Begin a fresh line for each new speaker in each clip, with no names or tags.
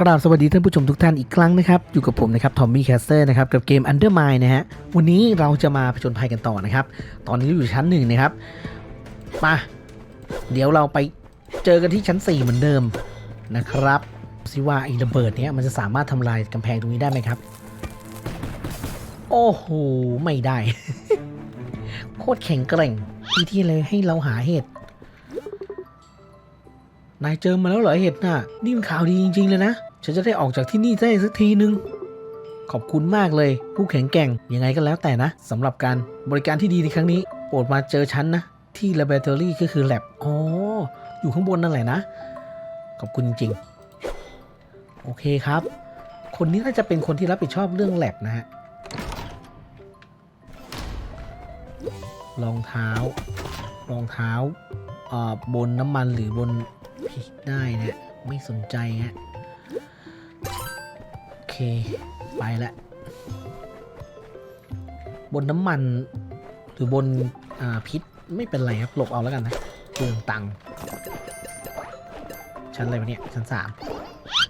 กราบสวัสดีท่านผู้ชมทุกท่านอีกครั้งนะครับ อยู่กับผมนะครับทอมมี่แคสเตอร์นะครับกับเกม Undermine นะฮะวันนี้เราจะมาผจญภัยกันต่อนะครับ ตอนนี้อยู่ชั้นหนึ่งนะครับมาเดี๋ยวเราไปเจอกันที่ชั้น 4 เหมือนเดิมนะครับซิว่าไอ้ระเบิดเนี้ยมันจะสามารถทำลายกำแพงตรงนี้ได้ไหมครับ โอ้โห ไม่ได้ โคตรแข็งแกร่งที่ที่เลยให้เราหาเห็ดนายเจอมาแล้วเหรอเห็ดน่ะนี่มันข่าวดีจริง ๆ เลยนะ ฉันจะได้ออกจากที่นี่ได้สักทีนึง ขอบคุณมากเลยผู้แข็งแกร่งยังไงก็แล้วแต่นะสำหรับการบริการที่ดีในครั้งนี้ โปรดมาเจอฉันนะ ที่ laboratory ก็คือ lab อ๋อ อยู่ข้างบนนั่นแหละนะ ขอบคุณจริง โอเคครับ คนนี้น่าจะเป็นคนที่รับผิดชอบเรื่อง lab นะฮะรองเท้ารองเท้าบนน้ำมันหรือบนพริกได้นี่ยไม่สนใจฮะ เค ไปละ บนน้ำมัน หรือบนอ่าพิษไม่เป็นไรครับ หลบเอาแล้วกันนะเปลืองตังค์ชั้นอะไรวะเนี่ย ชั้นสาม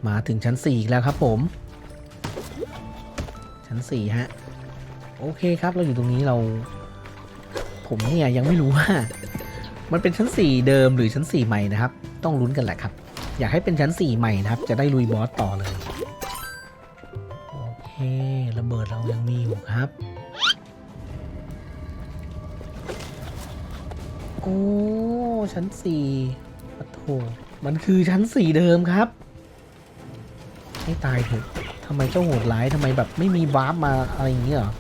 มาถึงชั้นสี่แล้วครับผม ชั้นสี่ฮะ โอเคครับ เราอยู่ตรงนี้เรา ผมเนี่ยยังไม่รู้ว่า มันเป็นชั้น4เดิมหรือชั้น4ใหม่นะครับ ต้องลุ้นกันแหละครับ อยากให้เป็นชั้น4ใหม่นะครับ จะได้ลุยบอสต่อเลย ครับ โอ้ ชั้น4ปะโถมันคือชั้น4เดิมครับ ให้ตายเถอะทำไมเจ้าโหดร้ายทำไมแบบไม่มีวาร์ปมาอะไรอย่างเงี้ยหรอ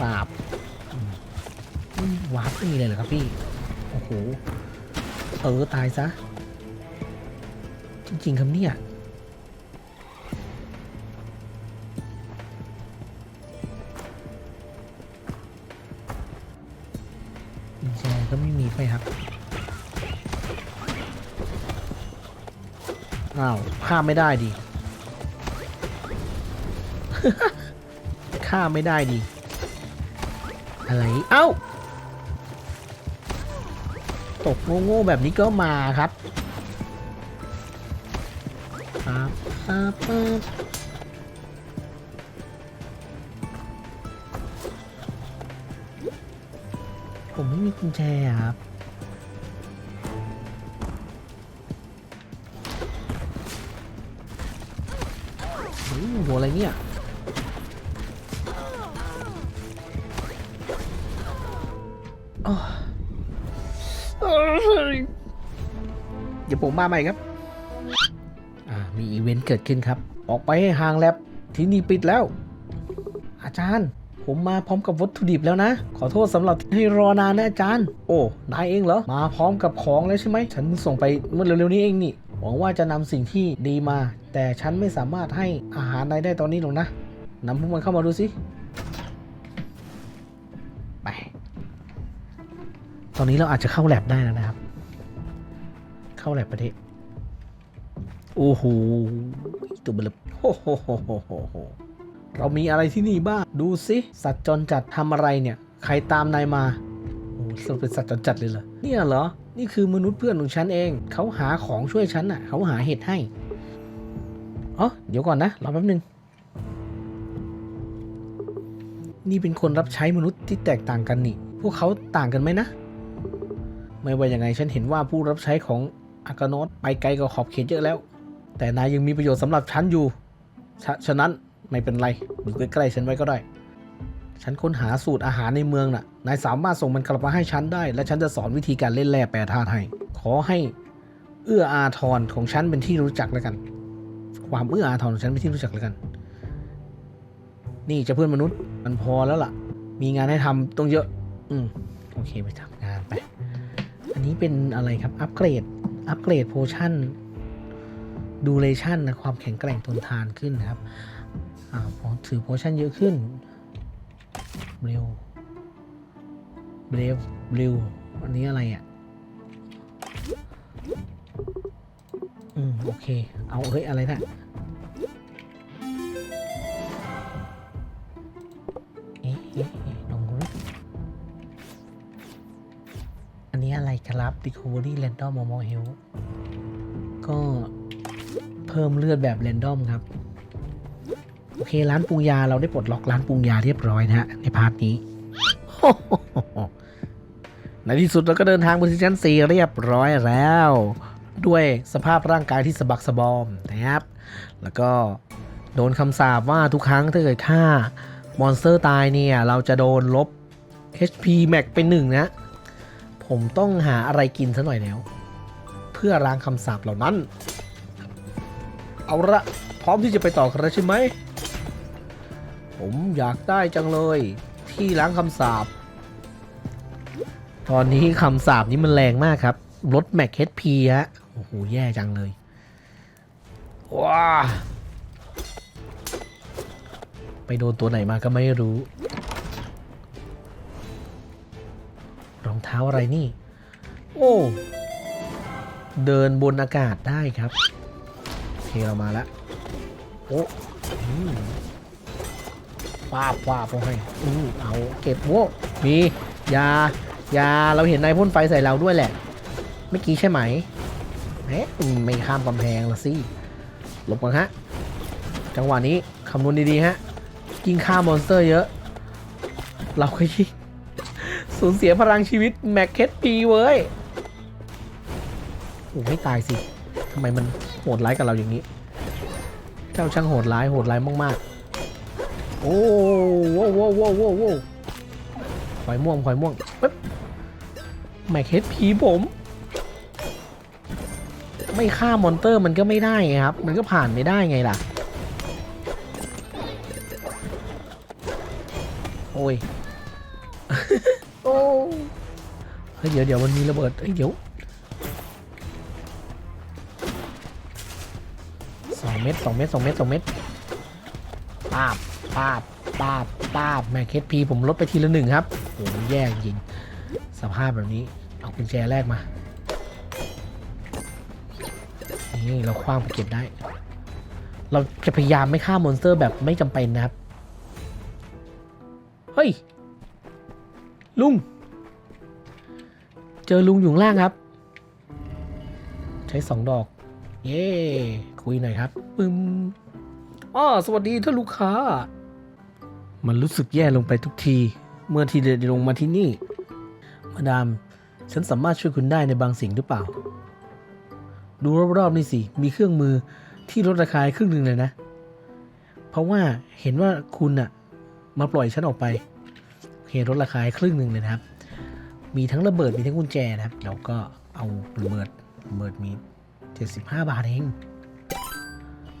ปราบวาร์ปนี่เลยเหรอครับพี่ โอ้โห เออ ตายซะ จริงๆครับเนี่ย อ้าวข้ามไม่ได้ดิ ข้ามไม่ได้ดิ อะไร เอ้า ตกโง่ๆแบบนี้ก็มาครับปั๊บปั๊บปั๊บผมไม่มีกุญแจครับ หัวอะไรเนี่ยอ้าวเดี๋ยวผมมาใหม่ครับ มีอีเวนต์เกิดขึ้นครับ ออกไปให้ห่างแลบที่นี่ปิดแล้ว อาจารย์ ผมมาพร้อมกับวัตถุดิบแล้วนะ ขอโทษสำหรับที่ให้รอนานนะอาจารย์ โอ้ นายเองเหรอ มาพร้อมกับของแล้วใช่ไหม ฉันส่งไปเมื่อเร็วๆนี้เองนี่ หวังว่าจะนำสิ่งที่ดีมา แต่ฉันไม่สามารถให้อาหารนายได้ตอนนี้หรอกนะนำพวกมันเข้ามาดูสิ ไป ตอนนี้เราอาจจะเข้าแลบได้แล้วนะครับ เข้าแลบประเทศโอ้โหตัวเบลบโอ้โหโหโหโหโหเรามีอะไรที่นี่บ้าง ดูสิ สัตว์จรจัดทำอะไรเนี่ย ใครตามนายมา โอ้สรุปเป็นสัตว์จรจัดเลยเหรอ เนี่ยเหรอ นี่คือมนุษย์เพื่อนของฉันเอง เขาหาของช่วยฉันน่ะ เขาหาเห็ดให้ อ๋อเดี๋ยวก่อนนะ รอแป๊บนึง นี่เป็นคนรับใช้มนุษย์ที่แตกต่างกันนี่ พวกเขาต่างกันไหมนะ ไม่ว่ายังไงฉันเห็นว่าผู้รับใช้ของอากาโนสไปไกลกว่าขอบเขตเยอะแล้ว แต่นายยังมีประโยชน์สำหรับฉันอยู่ฉะฉะนั้นไม่เป็นไรอยู่ใกล้ๆฉันไว้ก็ได้ ฉันค้นหาสูตรอาหารในเมืองน่ะ นายสามารถส่งมันกลับมาให้ฉันได้ และฉันจะสอนวิธีการเล่นแร่แปรธาตุให้ ขอให้เอื้ออาทรของฉันเป็นที่รู้จักแล้วกัน ความเอื้ออาทรของฉันเป็นที่รู้จักแล้วกัน นี่จะเพื่อนมนุษย์มันพอแล้วล่ะ มีงานให้ทำต้องเยอะ อืมโอเคไปทำงานไป อันนี้เป็นอะไรครับ อัปเกรด อัปเกรดโพชั่นดูเลชั่นนะความแข็งแกร่งทนทานขึ้นนะครับอ่าพอถือโพชั่นเยอะขึ้น เร็วเร็วเร็วอันนี้อะไรอะ อืม โอเค เอา เฮ้ย อะไรนะ Recovery Random Normal Health ก็เพิ่มเลือดแบบ r รนดอมครับ โอเค ร้านปรุงยาเราได้ปลดล็อกร้านปรุงยาเรียบร้อยนะฮะ ในพาร์ทนี้ ในที่สุดเราก็เดินทางไปที่ชั้น4เรียบร้อยแล้ว ด้วยสภาพร่างกายที่สะบักสะบอมนะครับ แล้วก็โดนคำสาปว่าทุกครั้งถ้าเกิดฆ่ามอนสเตอร์ตายเนี่ย เราจะโดนลบ HP Max เป็นหนึ่งนะ ผมต้องหาอะไรกินซะหน่อยแล้ว เพื่อล้างคำสาปเหล่านั้น เอาละพร้อมที่จะไปต่อกันแล้วใช่ไหม ผมอยากได้จังเลย ที่ล้างคำสาปตอนนี้คำสาปนี้มันแรงมากครับลดแม็ก HP ฮะโอ้โหแย่จังเลยว้าไปโดนตัวไหนมาก็ไม่รู้ ท้าอะไรนี่ โอ้ เดินบนอากาศได้ครับโอเคเรามาแล้วโอ้อืมป้าบป้าบลงให้อืมเอาเก็บโว้มียายาเราเห็นนายพ่นไฟใส่เราด้วยแหละเมื่อกี้ใช่ไหมเอ๊ะอืมไม่ข้ามกำแพงละสิหลบก่อนฮะ จังหวะนี้คำนวณดีๆฮะยิงฆ่ามอนสเตอร์เยอะ เราก็ยิง สูญเสียพลังชีวิตแม็กเคสปีเว้ยโอ้ไม่ตายสิทำไมมันโหดร้ายกับเราอย่างนี้ เจ้าช่างโหดร้ายโหดร้ายมากๆ โอ้โว้โว้โว้โว้โว้ขอยม่วงขอยม่วงปึ๊บแม็กเฮดพีผม ไม่ฆ่ามอนเตอร์มันก็ไม่ได้ไงครับ มันก็ผ่านไม่ได้ไงล่ะ โอ้ย เฮ้ยเดี๋ยวเดี๋ยวมันมีระเบิดเฮ้ยเดี๋ยวสองเม็ดสองเม็ดสองเม็ดสองเม็ดปาบปาบปาบปาบแม็กเคสพีผมลดไปทีละหนึ่งครับโอ้โหแย่จริงสภาพแบบนี้ เอากุญแจแรกมา นี่เราคว้างไปเก็บได้ เราจะพยายามไม่ฆ่ามอนสเตอร์แบบไม่จำเป็นนะครับ เฮ้ย ลุง เจอลุงอยู่ข้างล่างครับ ใช้สองดอก เย้คุยหน่อยครับปึมอ้อสวัสดีท่านลูกค้า มันรู้สึกแย่ลงไปทุกที เมื่อที่เดินลงมาที่นี่ มาดาม ฉันสามารถช่วยคุณได้ในบางสิ่งหรือเปล่า ดูรอบๆนี่สิ มีเครื่องมือที่ลดราคาครึ่งหนึ่งเลยนะ เพราะว่าเห็นว่าคุณอะมาปล่อยฉันออกไป โอเคลดราคาครึ่งหนึ่งเลยนะครับ มีทั้งระเบิดมีทั้งกุญแจนะครับแล้วก็เอาระเบิดระเบิดมี 75 บาทเอง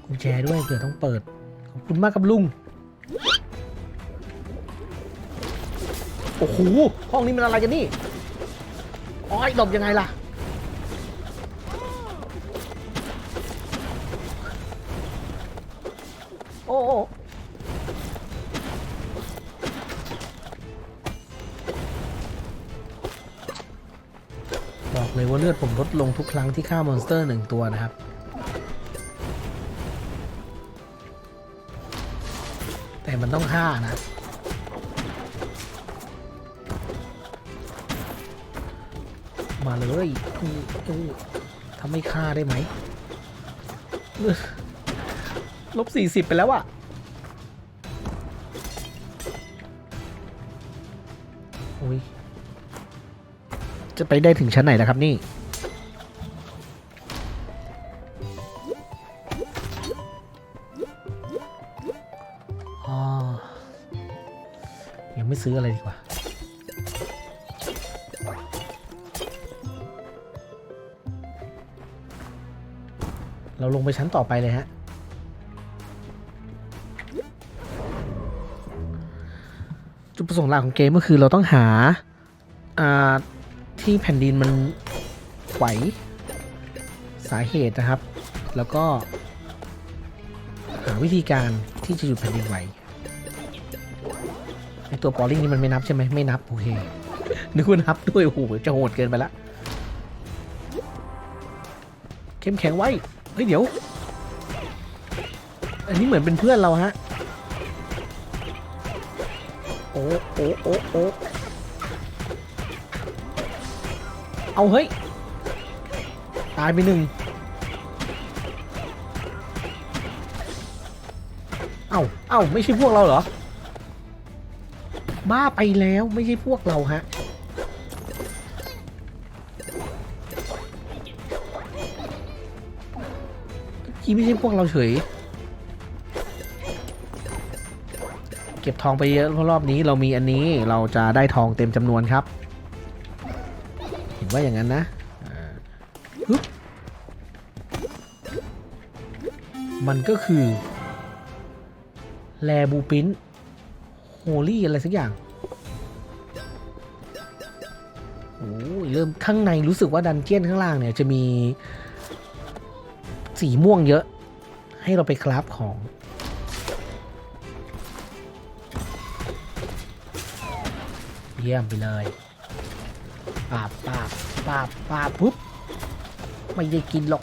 กุญแจด้วยเผื่อต้องเปิด ขอบคุณมากครับลุง โอ้โหห้องนี้มันอะไรกันนี่อ๋อยหลบยังไงล่ะโอ้ บอกเลยว่าเลือดผมลดลงทุกครั้งที่ฆ่ามอนสเตอร์หนึ่งตัวนะครับ แต่มันต้องฆ่านะ มาเลยทำไม่ฆ่าได้ไหมลบสี่สิบไปแล้วอะ จะไปได้ถึงชั้นไหนแล้วครับนี่อ๋อยังไม่ซื้ออะไรดีกว่า เราลงไปชั้นต่อไปเลยฮะจุดประสงค์หลักของเกมก็คือเราต้องหาอ่า ที่แผ่นดินมันไหวสาเหตุนะครับ แล้วก็ หาวิธีการที่จะหยุดแผ่นดินไหวไอตัวปอลลิงนี่มันไม่นับใช่ไหมไม่นับโอเคนึกว่านับด้วยโอ้โหจะโหดเกินไปละเข้มแข็งไว้เฮ้ยเดี๋ยว อันนี้เหมือนเป็นเพื่อนเราฮะโอ้โอ้โอ้โอ้ เอาเฮ้ย ตายไปหนึ่งเอ้าเอ้าไม่ใช่พวกเราเหรอ บ้าไปแล้วไม่ใช่พวกเราฮะกี้ไม่ใช่พวกเราเฉย เก็บทองไปเยอะเพราะรอบนี้เรามีอันนี้เราจะได้ทองเต็มจำนวนครับ ว่าอย่างนั้นนะมันก็คือแลบูปินโฮลี่อะไรสักอย่างโอ้ยเริ่มข้างในรู้สึกว่าดันเจียนข้างล่างเนี่ยจะมีสีม่วงเยอะ ให้เราไปคราฟของ เยี่ยมไปเลย ปาบปาบปาบปาบปุ๊บ ไม่ได้กินหรอก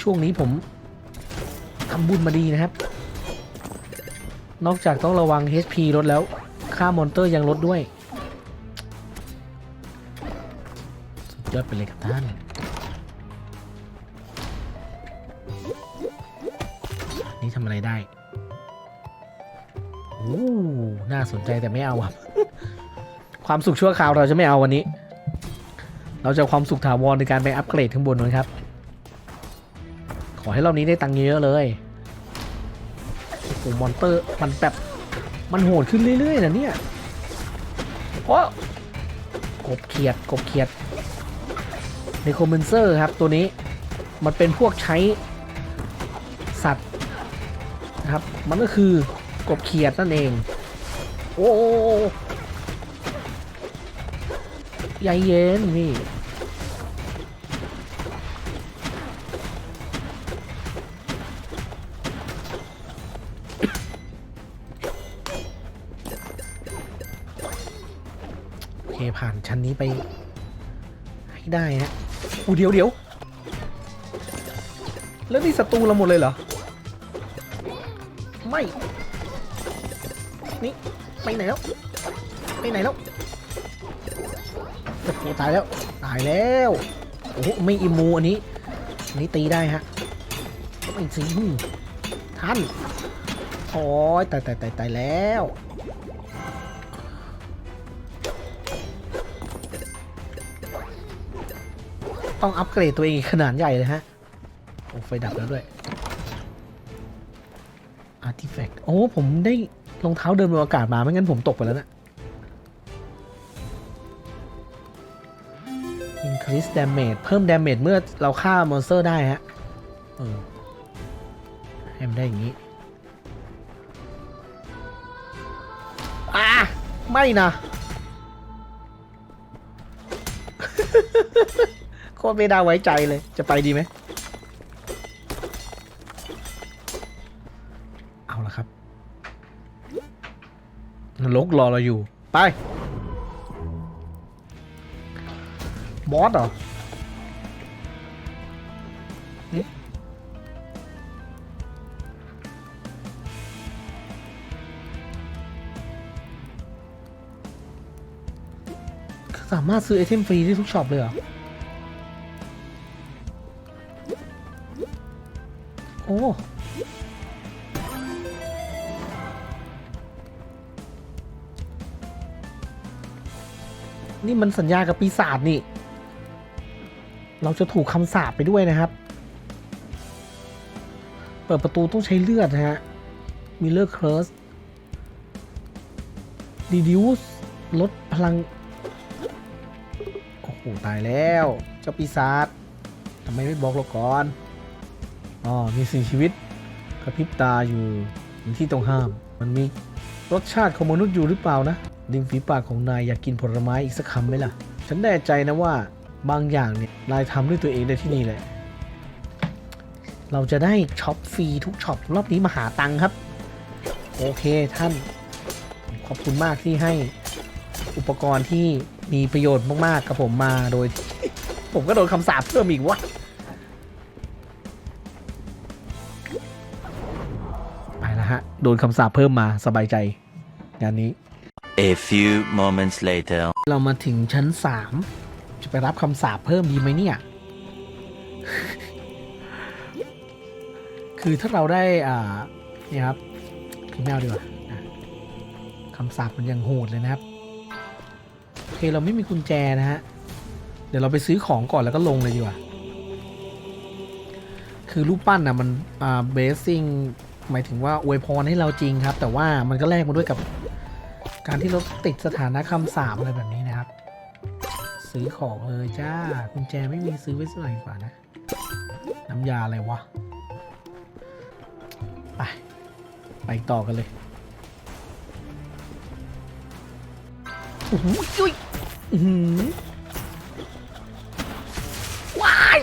ช่วงนี้ผมทำบุญมาดีนะครับ นอกจากต้องระวัง HP ลดแล้ว ค่ามอนเตอร์ยังลดด้วย สุดยอดไปเลยครับท่านนี่ทำอะไรได้ โอ้ น่าสนใจแต่ไม่เอาครับ ความสุขชั่วคราวเราจะไม่เอาวันนี้ เราจะความสุขถาวรในการไปอัปเกรดข้างบนนะครับ ขอให้รอบนี้ได้ตังค์เยอะเลยโอ้โหมอนเตอร์มันแบบมันโหดขึ้นเรื่อยๆนะเนี่ยโอ้กบเขียดกบเขียดในคอมเมนเซอร์ครับตัวนี้มันเป็นพวกใช้สัตว์นะครับ มันก็คือกบเขียดนั่นเอง โอ้ ใจเย็นพี่โอเคผ่านชั้นนี้ไป ให้ได้ฮะอูเดี๋ยวเดี๋ยวแล้วนี่ศัตรูเราหมดเลยเหรอ ไม่ นี่ ไปไหนแล้ว ไปไหนแล้ว โอ้โหตายแล้ว ตายแล้ว โอ้โหไม่อิมูอันนี้อันนี้ตีได้ฮะไม่สิท่านโอ้ยตายตายตายตายแล้วต้องอัปเกรดตัวเองขนาดใหญ่เลยฮะ โอ้ ไฟดับแล้วด้วย Artifact โอ้ ผมได้รองเท้าเดินบนอากาศมา ไม่งั้นผมตกไปแล้วนะ Increase damage เพิ่ม damage เมื่อเราฆ่ามอนสเตอร์ได้ฮะเออให้มันได้อย่างนี้อ่าไม่นะ โคตรไม่ได้ไว้ใจเลย จะไปดีไหม เอาละครับนรกรอเราอยู่ ไป บอสเหรอสามารถซื้อไอเทมฟรีได้ทุกช็อปเลยเหรอ โอ้นี่มันสัญญากับปีศาจนี่ เราจะถูกคำสาปไปด้วยนะครับ เปิดประตูต้องใช้เลือดนะฮะมีเลือดเคิร์สดีดิวส์ลดพลัง โอ้โห ตายแล้ว เจ้าปีศาจทำไมไม่บอกเราก่อน อ๋อ มีสิ่งชีวิตกระพริบตาอยู่ที่ต้องห้าม มันมีรสชาติของมนุษย์อยู่หรือเปล่านะริมฝีปากของนายอยากกินผลไม้อีกสักคำไหมล่ะ ฉันแน่ใจนะว่า บางอย่างเนี่ยนายทำด้วยตัวเองได้ที่นี่แหละ เราจะได้ช็อปฟรีทุกช็อปรอบนี้มาหาตังค์ครับ โอเคท่าน ขอบคุณมากที่ให้อุปกรณ์ที่มีประโยชน์มาก ๆ กับผมมาโดย ผมก็โดนคำสาปเพิ่มอีกวะไปแล้วฮะ โดนคำสาปเพิ่มมาสบายใจ งานนี้
A few moments later.
เรามาถึงชั้น จะไปรับคำสาปเพิ่มดีไหมเนี่ย คือถ้าเราได้ อ่า เนี่ยครับพี่แมวดีกว่าคำสาปมันยังโหดเลยนะครับ โอเค เราไม่มีกุญแจนะฮะ เดี๋ยวเราไปซื้อของก่อนแล้วก็ลงเลยดีกว่า คือรูปปั้นนะมัน อ่า เบสซิ่ง หมายถึงว่าอวยพรให้เราจริงครับ แต่ว่ามันก็แลกมาด้วยกับ การที่เราติดสถานะคำสาปอะไรแบบนี้ ซื้อของเลยจ้ากุญแจไม่มีซื้อไว้สักหน่อยดีกว่านะ น้ำยาอะไรวะ ไป ไปต่อกันเลยโอ้โหยุยอื้อหือว้าย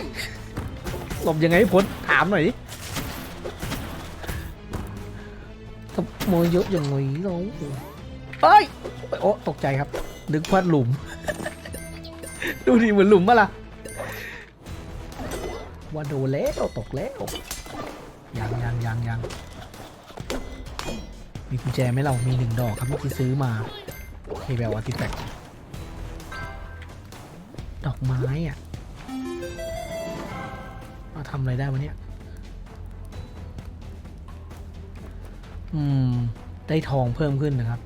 หลบยังไงให้พ้นถามหน่อยดิขโมยเยอะอย่างไงเราเอ้ย โอ้ตกใจครับนึกว่าหลุม ดูดิเหมือนหลุมปะล่ะว่าโดนแล้วตกแล้วยังยังยังยังมีกุญแจไหมเรา มีหนึ่งดอกครับเมื่อกี้ซื้อมาเฮเบลอาร์ติแฟกดอกไม้อะมาทำอะไรได้วะเนี่ย อืม ได้ทองเพิ่มขึ้นนะครับ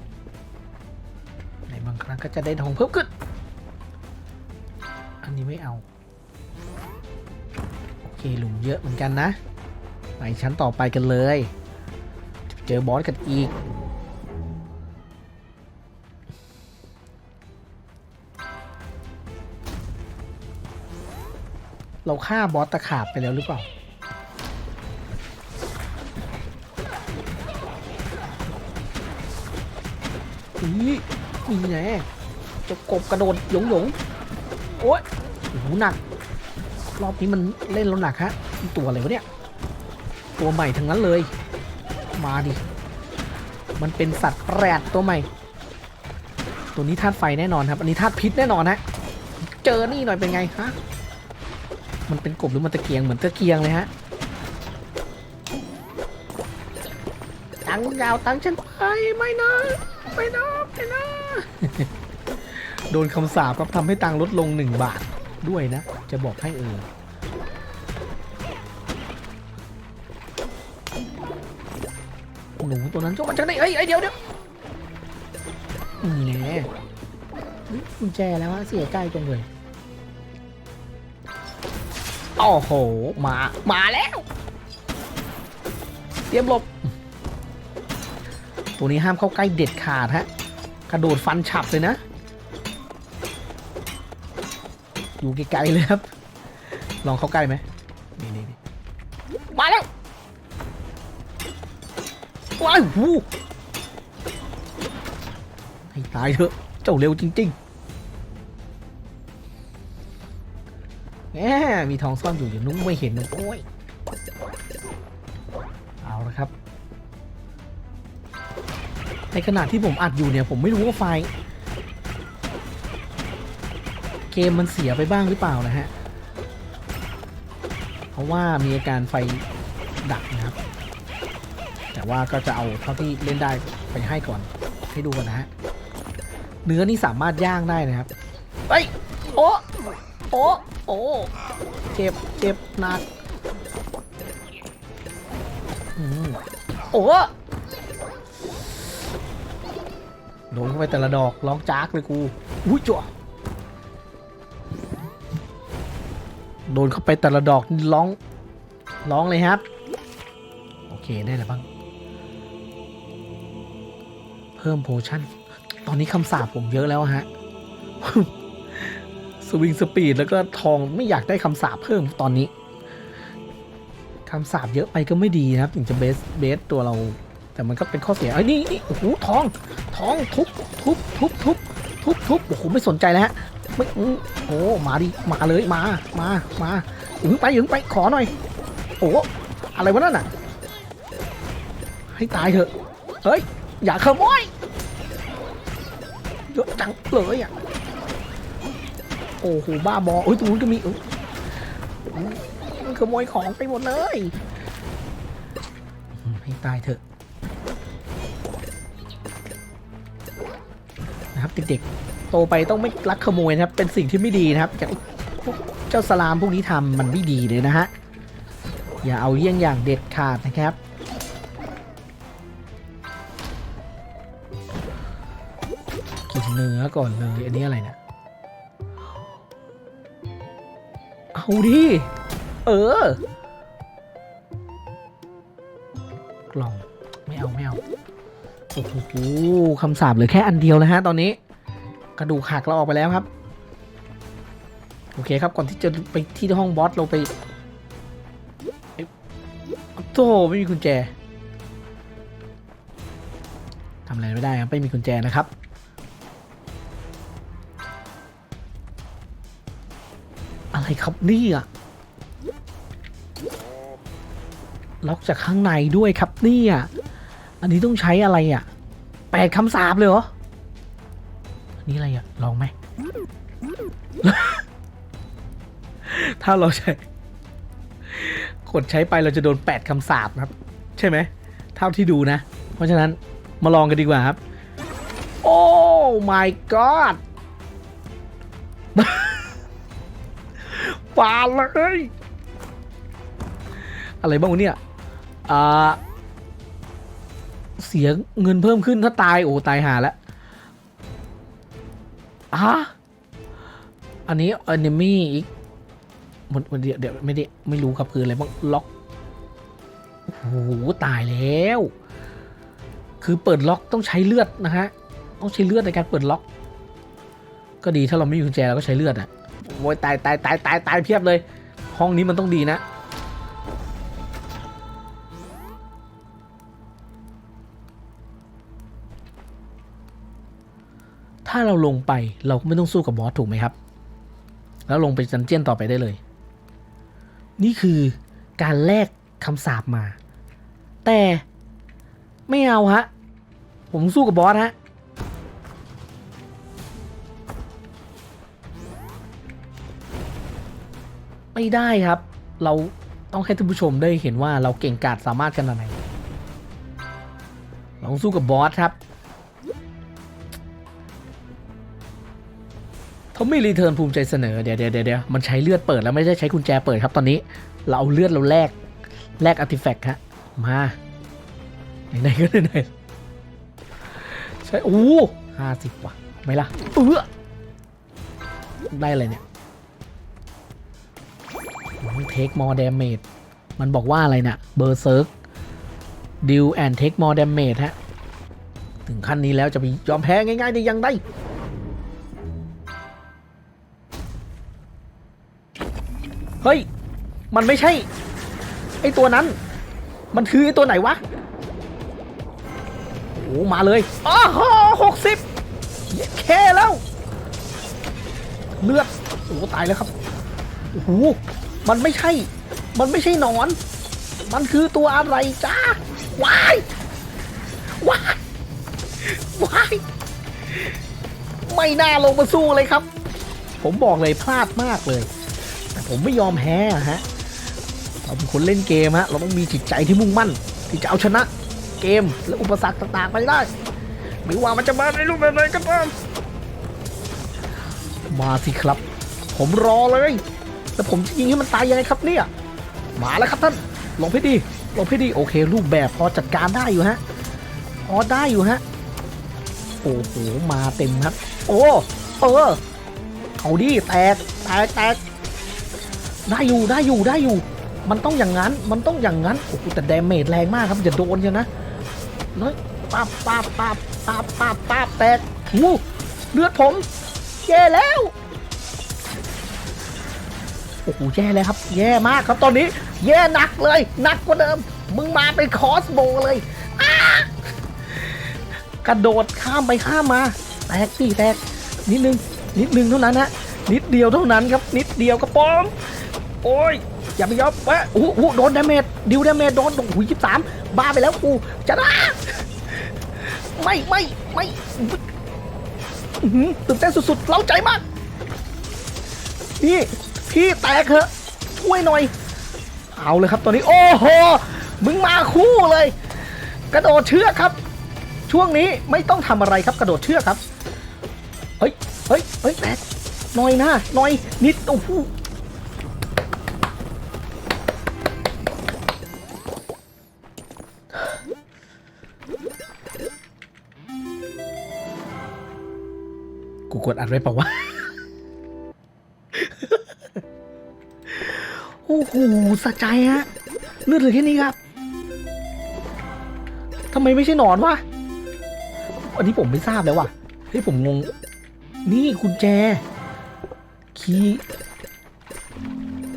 ในบางครั้งก็จะได้ทองเพิ่มขึ้น ไม่เอา โอเคหลุมเยอะเหมือนกันนะ ไปชั้นต่อไปกันเลย เจอบอสกันอีก เราฆ่าบอสตะขาบไปแล้วหรือเปล่าอีมีไงจะกบกระโดดหยงหยงโอ๊ย โอ้โหหนัก รอบนี้มันเล่นแล้วหนักฮะตัวอะไรวะเนี่ย ตัวใหม่ทั้งนั้นเลย มาดิ มันเป็นสัตว์แปลกตัวใหม่ ตัวนี้ธาตุไฟแน่นอนครับ อันนี้ธาตุพิษแน่นอนฮะเจอนี่หน่อยเป็นไงฮะ มันเป็นกบหรือมันตะเกียงเหมือนตะเกียงเลยฮะตังยาวตังฉันไปไม่นะไม่นะไม่นะโดนคำสาปครับทำให้ตังลดลงหนึ่งบาท ด้วยนะ จะบอกให้เออหนูตัวนั้นจะมาจากไหนเอ้เอ้ยเดี๋ยวเดี๋ยวนี่แน่กุญแจแล้วฮะเสียใกล้จังเลยโอ้โห มา มาแล้ว เตรียมหลบ ตัวนี้ห้ามเข้าใกล้เด็ดขาดฮะ กระโดดฟันฉับเลยนะ อยู่ไกลๆเลยครับ ลองเข้าใกล้ไหมนี่นี่นี่มาแล้วว้ายหูให้ตายเถอะ เจ้าเร็วจริงๆแหมมีทองซ่อนอยู่อย่างนุ้งไม่เห็นนะโอ้ย เอาละครับ ในขณะที่ผมอัดอยู่เนี่ย ผมไม่รู้ว่าไฟล์ เกมมันเสียไปบ้างหรือเปล่านะฮะ เพราะว่ามีอาการไฟดับนะครับ แต่ว่าก็จะเอาเท่าที่เล่นได้ไปให้ก่อน ให้ดูกันนะฮะ เนื้อนี่สามารถย่างได้นะครับเฮ้ยโอ้โอ้โอ้เจ็บเจ็บหนักโอ้โดนเข้าไปแต่ละดอกร้องจากเลยกู อุ้ยจั่ว โดนเข้าไปแต่ละดอกร้องร้องเลยครับ โอเคได้แล้วบ้าง เพิ่มโพชั่น ตอนนี้คำสาปผมเยอะแล้วฮะ สวิงสปีดแล้วก็ทองไม่อยากได้คำสาปเพิ่มตอนนี้คำสาปเยอะไปก็ไม่ดีนะครับ ถึงจะเบสเบสตัวเรา แต่มันก็เป็นข้อเสียไอ้นี่นี่โอ้โหทอง ทองทุบทุบทุบทุบทุบทุบโอ้โหไม่สนใจแล้วฮะ ไม่อื้อโอ้มาดิมาเลยมามามาอึงไปอึงไปขอหน่อย โอ้อะไรวะนั่นน่ะ ให้ตายเถอะเฮ้ยอย่าขโมยเยอะจังเลยอะโอ้โหบ้าบอเอ้ยตรงนู้นก็มีมันขโมยของไปหมดเลยให้ตายเถอะนะครับเด็กๆ โตไปต้องไม่ลักขโมยนะครับ เป็นสิ่งที่ไม่ดีนะครับอย่างพวกเจ้าสลามพวกนี้ทำมันไม่ดีเลยนะฮะ อย่าเอาเยี่ยงอย่างเด็ดขาดนะครับ กินเนื้อก่อนเลย อันนี้อะไรเนะเอาดิเออกล่องไม่เอา ไม่เอา โอ้โหคำสาปเหลือแค่อันเดียวแล้วฮะตอนนี้ กระดูกหักเราออกไปแล้วครับ โอเคครับก่อนที่จะไปที่ห้องบอสเราไปเอ๊ะโธ่ไม่มีกุญแจทำอะไรไม่ได้ครับไม่มีกุญแจนะครับอะไรครับนี่ยล็อกจากข้างในด้วยครับนี่ยอันนี้ต้องใช้อะไรอะแปดคำสาบเลยเหรอ นนี้อะไรอะลองไหม ถ้าเราใช้กดใช้ไปเราจะโดนแปดคำสาบนะครับ ใช่ไหมเท่าที่ดูนะ เพราะฉะนั้นมาลองกันดีกว่าครับ โอ้ my god ปาเลย อะไรบ้างวะเนี่ยอ่าเสียเงินเพิ่มขึ้นถ้าตาย โอ้ ตายหาแล้ว อะอันนี้ enemy อีกมันมันเดี๋ยวเดี๋ยวไม่ได้ไม่รู้ครับคืออะไรบ้างล็อกโอ้โหตายแล้ว คือเปิดล็อกต้องใช้เลือดนะฮะต้องใช้เลือดในการเปิดล็อก ก็ดีถ้าเราไม่มีกุญแจเราก็ใช้เลือดอะโอ้ยตายตายตายตายตายเพียบเลย ห้องนี้มันต้องดีนะ ถ้าเราลงไปเราก็ไม่ต้องสู้กับบอสถูกไหมครับ แล้วลงไปจันเจียนต่อไปได้เลย นี่คือการแลกคำสาปมา แต่ไม่เอาฮะ ผมสู้กับบอสฮะไม่ได้ครับ เราต้องให้ท่านผู้ชมได้เห็นว่าเราเก่งกาจสามารถขนาดไหนเราสู้กับบอสครับ เขาไม่รีเทิร์นภูมิใจเสนอเดี๋ยวเดี๋ยวเดี๋ยวมันใช้เลือดเปิดแล้วไม่ได้ใช้กุญแจเปิดครับตอนนี้ เราเอาเลือดเราแลกแลกอาร์ติแฟกต์ฮะมาไหนๆก็ไหนๆใช่โอ้ห้าสิบว่ะไม่ล่ะเออได้อะไรเนี่ยเทคมอร์ดาเมจมันบอกว่าอะไรนะ่ะเบอร์เซิร์กดิวแอนเทคมอร์ดาเมจฮะ ถึงขั้นนี้แล้วจะไปยอมแพ้ง่ายๆได้ยังไง เฮ้ย มันไม่ใช่ ไอตัวนั้น มันคือไอตัวไหนวะ โอ้มาเลยอ้โหหกสิบแค่แล้ว เลือด โอ้ตายแล้วครับ โอ้โห มันไม่ใช่ มันไม่ใช่หนอน มันคือตัวอะไรจ้าวายวายวาย ไม่น่าลงมาสู้เลยครับ ผมบอกเลยพลาดมากเลย แต่ผมไม่ยอมแพ้ฮะเราเป็นคนเล่นเกมฮะเราต้องมีจิตใจที่มุ่งมั่น ที่จะเอาชนะเกมและอุปสรรคต่างๆไปได้ ไม่ว่ามันจะมาในรูปแบบไหนก็ตามมาสิครับ ผมรอเลย แล้วผมจะยิงให้มันตายยังไงครับเนี่ยมาแล้วครับท่านลงให้ดีลงให้ดีโอเค รูปแบบพอจัดการได้อยู่ฮะพอได้อยู่ฮะโอ้โหมาเต็มครับ โอ้เออเอาดิแตกแตกแตก ได้อยู่ได้อยู่ได้อยู่ มันต้องอย่างนั้นมันต้องอย่างนั้นโอ้โหแต่แดเมจแรงมากครับอย่าโดนกันนะน้อยปาบปาบปาบปาบปาบปาบแตกงูเลือดผมแย่แล้วโอ้โหแย่เลยครับ แย่มากครับตอนนี้ แย่หนักเลยหนักกว่าเดิม มึงมาเป็นคอสโบเลยกระโดดข้ามไปข้ามมา แตกสี่แตกนิดนึงนิดนึงเท่านั้นฮะนิดเดียวเท่านั้นครับ นิดเดียวกระป๋อม โอ้ยอย่าไปยอมแปะโอ้โหโดนดาเมจดิวดาเมจโดนโอ้โหยี่สามบ้าไปแล้วกูจะนะไม่ไม่ไม่ตื่นเต้นสุดๆเล้าใจมาก พี่ พี่แตกเถอะช่วยหน่อย เอาเลยครับตอนนี้ โอ้โห มึงมาคู่เลย กระโดดเชือกครับ ช่วงนี้ไม่ต้องทำอะไรครับกระโดดเชือกครับ เฮ้ยเฮ้ยฮ้ยเฮ้ยแตกหน่อยนะหน่อยนิดโอ้โห กูกดอัดไว้เปล่าวะ โอ้โหสะใจฮะเลือดเหลือแค่นี้ครับทำไมไม่ใช่หนอนวะ อันนี้ผมไม่ทราบแล้วว่ะเฮ้ยผมงง นี่กุญแจ คี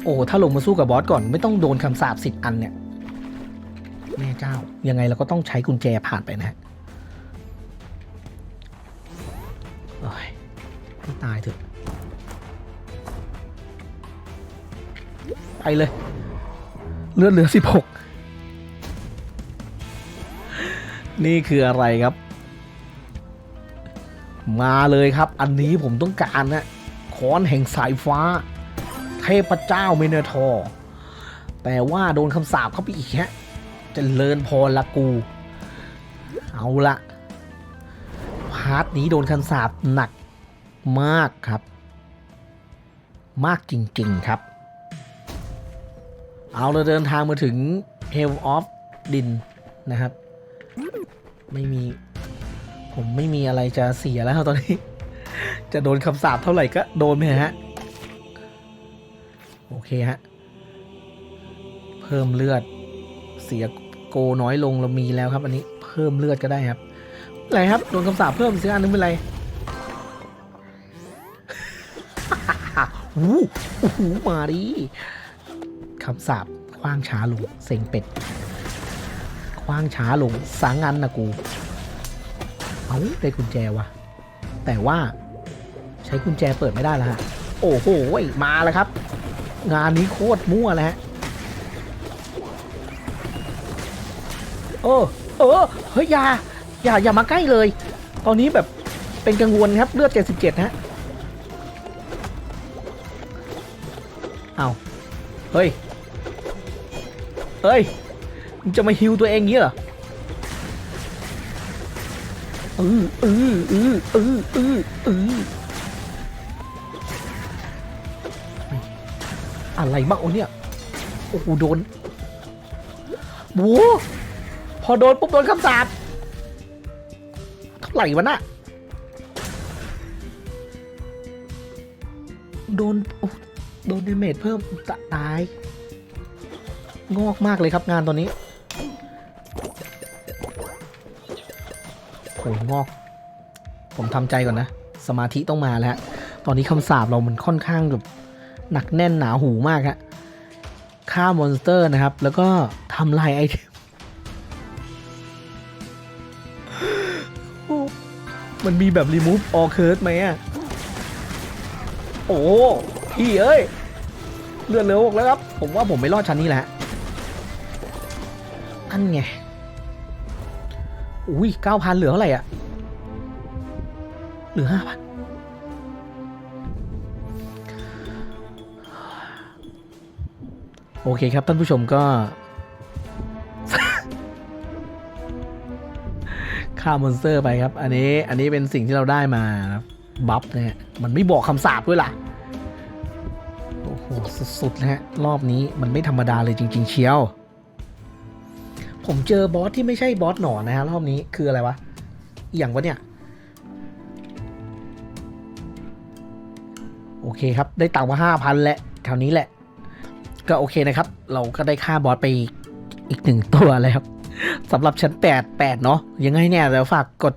โอ้ ถ้าลงมาสู้กับบอสก่อน ไม่ต้องโดนคำสาปสิบอันเนี่ย แม่เจ้า ยังไงเราก็ต้องใช้กุญแจผ่านไปนะฮะ ตายเถอะไปเลย เลือดเหลือสิบหกนี่คืออะไรครับ มาเลยครับ อันนี้ผมต้องการนะค้อนแห่งสายฟ้า เทพเจ้าเมเนทอร์แต่ว่าโดนคำสาปเข้าไปอีกฮะจะเลินพรละกู เอาละพาร์ทนี้โดนคำสาปหนัก มากครับ มากจริง ๆ ครับ เอาเราเดินทางมาถึง Hell of Din นะครับ ไม่มี ผมไม่มีอะไรจะเสียแล้วตอนนี้ จะโดนคำสาปเท่าไหร่ก็โดนไปฮะ โอเคฮะ เพิ่มเลือด เสียโกน้อยลงเรามีแล้วครับ อันนี้ เพิ่มเลือดก็ได้ครับอะไรครับ โดนคำสาปเพิ่มเสียอันนึงเป็นไร อู้อู้หูมาดิคำสาปคว้างช้าลง เซ็งเป็ดคว้างช้าลงสังอันนะกู เอาได้กุญแจวะแต่ว่าใช้กุญแจเปิดไม่ได้แล้วฮะ โอ้โหมาแล้วครับ งานนี้โคตรมั่วแล้วฮะเออเออเฮ้ยอย่าอย่าอย่ามาใกล้เลย ตอนนี้แบบเป็นกังวลครับเลือด 77ฮะ เอาเฮ้ย เฮ้ย มึงจะมาฮิวตัวเองงี้เหรอเออเออเออเออเออเอออะไรบ้างโอ้เนี่ย โอ้โหโดนโว้พอโดนปุ๊บโดนคำสาปเท่าไหร่วะน่ะโดนโอ้ โดนเดเมจเพิ่มตะตาย งอกมากเลยครับงานตอนนี้โหงอก ผมทำใจก่อนนะ สมาธิต้องมาแล้ว ตอนนี้คำสาปเรามันค่อนข้างแบบหนักแน่นหนาหูมากฮะฆ่ามอนสเตอร์นะครับ แล้วก็ทำลายไอเทมมันมีแบบ remove all curse ไหมอะโอ้พี่เอ้ย เลือดเหลือหกแล้วครับ ผมว่าผมไม่รอดชั้นนี้แหละอันไง อุ้ยเก้าพันเหลือเท่าไหร่อะเหลือห้าพันโอเคครับท่านผู้ชมก็ ฆ่ามอนสเตอร์ไปครับ อันนี้อันนี้เป็นสิ่งที่เราได้มาบัฟนะฮะมันไม่บอกคำสาปด้วยล่ะ โอ้โหสุดๆนะฮะรอบนี้มันไม่ธรรมดาเลยจริง ๆ เชียว ผมเจอบอสที่ไม่ใช่บอสหนอนนะฮะรอบนี้คืออะไรวะอย่างวะเนี่ยโอเคครับ ได้ตังค์มาห้าพันแหละคราวนี้แหละ ก็โอเคนะครับ เราก็ได้ค่าบอสไปอีกหนึ่งตัวแล้วครับสำหรับชั้น 8 8 เนาะยังไงเนี่ยเดี๋ยวฝากกด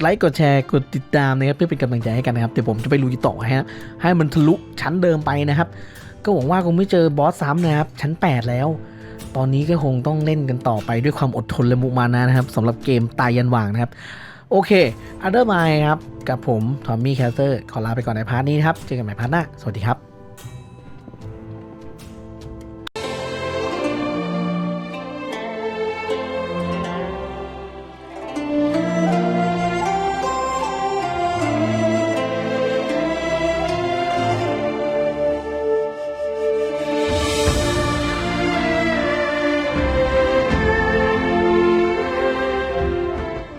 ไลค์กดแชร์กดติดตามนะครับเพื่อเป็นกำลังใจให้กันนะครับ เดี๋ยวผมจะไปลุยต่อฮะให้มันทะลุชั้นเดิมไปนะครับ ก็หวังว่าคงไม่เจอบอสซ้ำนะครับ ชั้น 8 แล้ว ตอนนี้ก็คงต้องเล่นกันต่อไปด้วยความอดทนและมุมานะนะครับสำหรับเกมตายยันหว่างนะครับ โอเคอัลเดอร์ไมครับ กับผม ทอมมี่แคสเตอร์ ขอลาไปก่อนในพาร์ทนี้นะครับ เจอกันใหม่พาร์ทหน้า สวัสดีครับ